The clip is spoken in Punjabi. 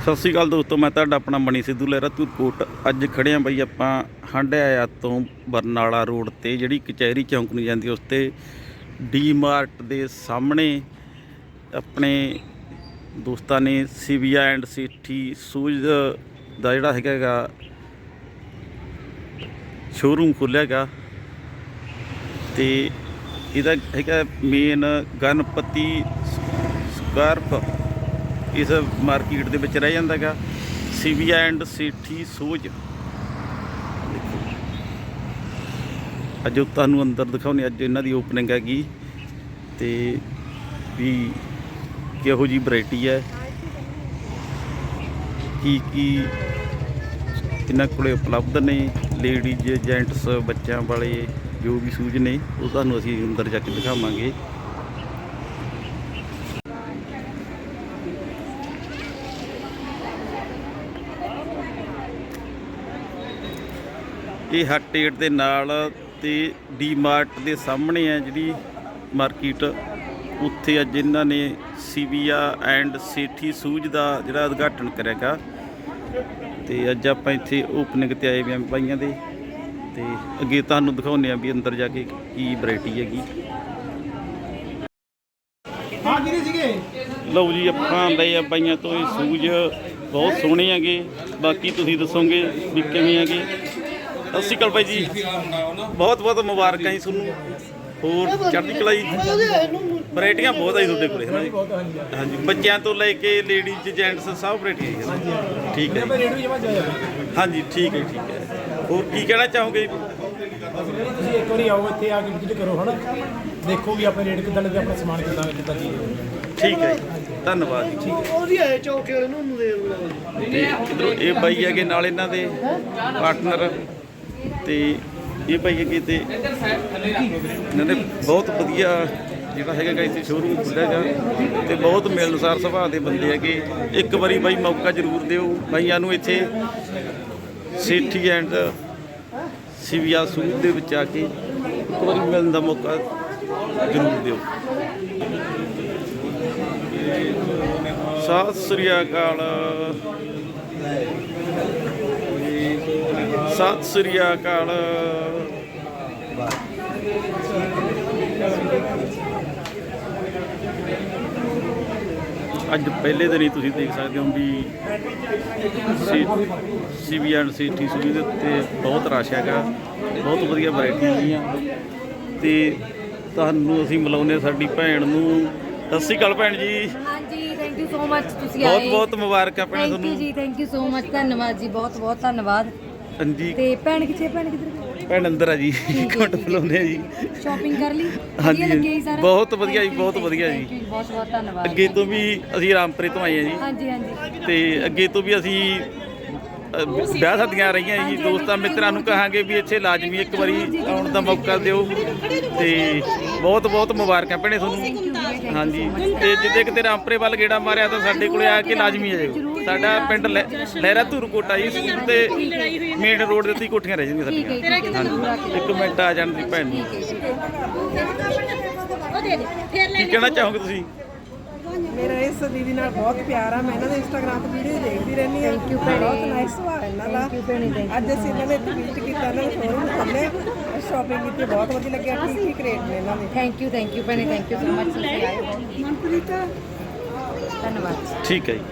ਸਤਿ ਸ਼੍ਰੀ ਅਕਾਲ ਦੋਸਤੋ, ਮੈਂ ਤੁਹਾਡਾ ਆਪਣਾ ਮਣੀ ਸਿੱਧੂ ਲਹਿਰਾ ਧੂਰਕੋਟ ਅੱਜ ਖੜੇ ਆਂ ਬਈ ਆਪਾਂ ਹੰਡਿਆਇਆ ਤੋਂ ਬਰਨਾਲਾ ਰੋਡ ਤੇ, ਜਿਹੜੀ ਕਚਹਿਰੀ ਚੌਂਕ ਨੂੰ ਜਾਂਦੀ ਉਸ ਤੇ ਡੀ ਮਾਰਟ ਦੇ ਸਾਹਮਣੇ ਆਪਣੇ ਦੋਸਤਾਂ ਨੇ ਸੀਵੀਆ ਐਂਡ ਸਿਟੀ ਸੂਜ਼ ਦਾ ਜਿਹੜਾ ਹੈਗਾ ਗਾ ਸ਼ੋਰੂਮ ਖੋਲ੍ਹਿਆ ਗਾ ਤੇ ਇਹਦਾ ਹੈਗਾ ਮੇਨ ਗਣਪਤੀ ਸਕਾਰਫ ਇਸ ਮਾਰਕੀਟ ਦੇ ਵਿੱਚ ਰਹਿ ਜਾਂਦਾ ਹੈਗਾ। Sivia and city shoes. ਅੱਜ ਉਹ ਤੁਹਾਨੂੰ ਅੰਦਰ ਦਿਖਾਉਣੇ ਅੱਜ ਇਹਨਾਂ ਦੀ ਓਪਨਿੰਗ ਹੈਗੀ। ਤੇ ਵੀ ਕਿਹੋ ਜੀ ਵੈਰਾਈਟੀ ਹੈ। ਕੀ ਕੀ ਇਹਨਾਂ ਕੋਲੇ ਉਪਲਬਧ ਨੇ? ਲੇਡੀਜ਼ ਜੈਂਟਸ ਬੱਚਿਆਂ ਵਾਲੇ, ਜੋ ਵੀ ਸੂਜ ਨੇ, ਉਹ ਤੁਹਾਨੂੰ ਅਸੀਂ ਅੰਦਰ ਜਾ ਕੇ ਦਿਖਾਵਾਂਗੇ। ਇਹ ਹੱਟ ਏਟ ਦੇ ਨਾਲ ਤੇ ਡੀਮਾਰਟ ਦੇ ਸਾਹਮਣੇ ਹੈ ਜਿਹੜੀ ਮਾਰਕੀਟ। ਉੱਥੇ ਅੱਜ ਇਹਨਾਂ ਨੇ ਸੀਵੀਆ ਐਂਡ ਸੇਠੀ ਸੂਜ ਦਾ ਜਿਹੜਾ ਉਦਘਾਟਨ ਕਰਿਆਗਾ ਤੇ ਅੱਜ ਆਪਾਂ ਇੱਥੇ ਓਪਨਿੰਗ ਤੇ ਆਏ ਵੀ ਆਂ ਭਾਈਆਂ ਦੇ। ਤੇ ਅੱਗੇ ਤੁਹਾਨੂੰ ਦਿਖਾਉਂਦੇ ਆ ਵੀ ਅੰਦਰ ਜਾ ਕੇ ਕੀ ਵੈਰਾਈਟੀ ਹੈਗੀ। ਹਾਂ ਕਿਹਦੇ ਸੀਗੇ? ਲਓ ਜੀ ਆਪਾਂ ਲਏ ਆ ਬਾਈਆਂ ਤੋਂ ਇਹ ਸੂਜ ਬਹੁਤ ਸੋਹਣੇ ਹੈਗੇ। ਬਾਕੀ ਤੁਸੀਂ ਦੱਸੋਗੇ ਵੀ ਕਿਵੇਂ ਹੈਗੇ। ਸਤਿ ਸ਼੍ਰੀ ਅਕਾਲ ਬਾਈ ਜੀ। ਬਹੁਤ ਬਹੁਤ ਮੁਬਾਰਕਾਂ ਜੀ ਤੁਹਾਨੂੰ। ਹੋਰ ਚੜ੍ਹਦੀ ਕਲਾ ਜੀ। ਵੈਰਾਈਟੀਆਂ ਬਹੁਤ ਆ ਜੀ ਤੁਹਾਡੇ ਕੋਲੇ ਹੈ ਨਾ ਜੀ? ਹਾਂਜੀ ਹਾਂਜੀ ਬੱਚਿਆਂ ਤੋਂ ਲੈ ਕੇ ਲੇਡੀਜ਼ ਜੈਂਟਸ ਸਭ ਵੈਰਾਈਟੀਆਂ ਹੈ ਨਾ ਠੀਕ ਹੈ ਜੀ। ਹਾਂਜੀ ਠੀਕ ਹੈ ਠੀਕ ਹੈ। ਹੋਰ ਕੀ ਕਹਿਣਾ ਚਾਹੋਗੇ ਵੀਰੇ ਤੁਸੀਂ ਇੱਕ ਵਾਰੀ ਆਓ ਇੱਥੇ ਆ ਕੇ ਵਿਜ਼ਿਟ ਕਰੋ ਹਨਾ? ਦੇਖੋ ਵੀ ਆਪਣੇ ਰੇਟ ਕਿੱਦਾਂ ਲੱਗੇ ਆਪਣਾ ਸਮਾਨ ਕਿੱਦਾਂ ਕਿੱਦਾਂ ਦੀ ਠੀਕ ਹੈ ਜੀ। ਧੰਨਵਾਦ ਜੀ। ਉਹਦੀ ਆਏ ਚੌਕੇ ਵਾਲੇ ਨੂੰ ਉਹਨੂੰ ਦੇ ਦਿਓ। ਤੇ ਇੱਧਰੋਂ ਇਹ ਬਾਈ ਹੈਗੇ ਨਾਲ ਇਹਨਾਂ ਦੇ ਪਾਰਟਨਰ ਤੇ ਇਹ ਬਾਈ ਹੈਗੇ ਤੇ ਇਹਨਾਂ ਦੇ ਬਹੁਤ ਵਧੀਆ ਜਿਹੜਾ ਹੈਗਾ ਗਾ ਇੱਥੇ ਸ਼ੋਰੂਮ ਖੁੱਲ੍ਹਾ ਹੈਗਾ ਤੇ ਬਹੁਤ ਮਿਲਣਸਾਰ ਸੁਭਾਅ ਦੇ ਬੰਦੇ ਹੈਗੇ। ਇੱਕ ਵਾਰੀ ਬਾਈ ਮੌਕਾ ਜ਼ਰੂਰ ਦਿਓ। ਬਾਈਆਂ ਨੂੰ ਇੱਥੇ ਸੇਠੀ ਐਂਡ ਸਿਵਿਆ ਸੂਟ ਦੇ ਵਿੱਚ ਆ ਕੇ ਇੱਕ ਵਾਰੀ ਮਿਲਣ ਦਾ ਮੌਕਾ ਜ਼ਰੂਰ ਦਿਓ। ਸਤਿ ਸ੍ਰੀ ਅਕਾਲ। ਸਤਿ ਸ੍ਰੀ ਅਕਾਲ। ਅੱਜ ਪਹਿਲੇ ਦਿਨ ਹੀ ਤੁਸੀਂ ਦੇਖ ਸਕਦੇ ਹੋ ਵੀ ਸੀਬੀ ਐਂਡ ਸੀਟੀ ਸੂਈ ਦੇ ਉੱਤੇ ਬਹੁਤ ਰਸ਼ ਹੈਗਾ ਬਹੁਤ ਵਧੀਆ ਵੈਰਾਈਟੀਆਂ ਹੈਗੀਆਂ। ਤੇ ਤੁਹਾਨੂੰ ਅਸੀਂ ਮਿਲਾਉਂਦੇ ਸਾਡੀ ਭੈਣ ਨੂੰ। ਸਤਿ ਸ੍ਰੀ ਅਕਾਲ ਭੈਣ ਜੀ। ਹਾਂਜੀ ਥੈਂਕ ਯੂ ਸੋ ਮਚ ਤੁਸੀਂ ਬਹੁਤ ਆਏ। ਬਹੁਤ ਮੁਬਾਰਕਾਂ ਭੈਣ ਥੈਂਕ ਯੂ ਤੁਹਾਨੂੰ। ਜੀ ਥੈਂਕ ਯੂ ਸੋ ਮਚ ਧੰਨਵਾਦ ਜੀ ਬਹੁਤ ਬਹੁਤ ਧੰਨਵਾਦ। ਹਾਂਜੀ। ਤੇ ਭੈਣ ਕਿੱਥੇ ਹੈ? ਭੈਣ ਕਿੱਧਰ ਗਈ ਭੈਣ ਅੰਦਰ ਆ ਜੀ। ਹੈ ਜੀ। ਬੁਲਾਉਂਦੇ ਆ ਜੀ। ਸ਼ਾਪਿੰਗ ਕਰ ਲਈ? ਹਾਂਜੀ, ਵਧੀਆ ਲੱਗਿਆ ਜੀ ਸਾਰਾ? ਬਹੁਤ ਵਧੀਆ ਜੀ, Thank you, ਬਹੁਤ thank you, ਵਧੀਆ ਜੀ। thank you, ਬਹੁਤ ਬਹੁਤ ਧੰਨਵਾਦ। ਅੱਗੇ ਤੋਂ ਵੀ ਅਸੀਂ ਰਾਮਪੁਰੇ ਤੋਂ ਆਏ ਆ ਜੀ। ਹਾਂਜੀ ਹਾਂਜੀ। ਤੇ ਅੱਗੇ ਤੋਂ ਵੀ ਅਸੀਂ ਵਿਆਹ ਸ਼ਾਦੀਆਂ ਰਹੀਆਂ ਜੀ ਦੋਸਤਾਂ ਮਿੱਤਰਾਂ ਨੂੰ ਕਹਾਂਗੇ ਵੀ ਇੱਥੇ ਲਾਜ਼ਮੀ ਇੱਕ ਵਾਰੀ ਆਉਣ ਦਾ ਮੌਕਾ ਦਿਓ ਤੇ ਬਹੁਤ ਬਹੁਤ ਮੁਬਾਰਕਾਂ ਭੈਣੇ ਤੁਹਾਨੂੰ। ਹਾਂਜੀ ਤੇ ਜਿੱਦੇ ਕਿਤੇ ਰਾਮਪੁਰੇ ਵੱਲ ਗੇੜਾ ਮਾਰਿਆ ਤਾਂ ਸਾਡੇ ਕੋਲੇ ਆ ਕੇ ਲਾਜ਼ਮੀ ਆਇਓ ਸਾਡਾ ਪਿੰਡ ਲਹਿਰਾ ਧੂਰਕੋਟਾ ਜੀ ਸਕੂਲ ਤੇ ਮੇਨ ਰੋਡ ਦੇ ਉੱਤੇ ਕੋਠੀਆਂ ਰਹਿ ਜਾਂਦੀਆਂ ਸਾਡੀਆਂ। ਆ ਇੱਕ ਮਿੰਟ ਆ ਜਾਣ ਦੀ ਭੈਣ ਨੂੰ। ਕੀ ਕਹਿਣਾ ਚਾਹੋਗੇ ਤੁਸੀਂ? ਮੇਰਾ ਇਸ ਦੀਦੀ ਨਾਲ ਬਹੁਤ ਪਿਆਰ ਆ ਮੈਂ ਇਹਨਾਂ ਦੇ ਇੰਸਟਾਗ੍ਰਾਮ ਤੇ ਵੀਡੀਓ ਦੇਖਦੀ ਰਹਿੰਦੀ ਆ you ਭੈਣੇ। ਬਹੁਤ ਨਾਈਸ ਸੁਭਾਅ ਇਹਨਾਂ ਦਾ। ਭੈਣੇ, ਅੱਜ ਅਸੀਂ ਇਹਨਾਂ ਇੱਥੇ ਵਿਜ਼ਿਟ ਕੀਤਾ ਇਹਨਾਂ ਦੇ ਸ਼ੋਰੂਮ ਖੋਲੇ ਸ਼ਾਪਿੰਗ ਕੀਤੀ ਬਹੁਤ ਵਧੀਆ ਲੱਗਿਆ ਠੀਕ ਠੀਕ ਰੇਟ ਨੇ ਇਹਨਾਂ ਦੇ। ਥੈਂਕ ਯੂ ਥੈਂਕ ਯੂ ਭੈਣੇ thank you so much. Manpreet ਧੰਨਵਾਦ। ਠੀਕ ਹੈ ਜੀ।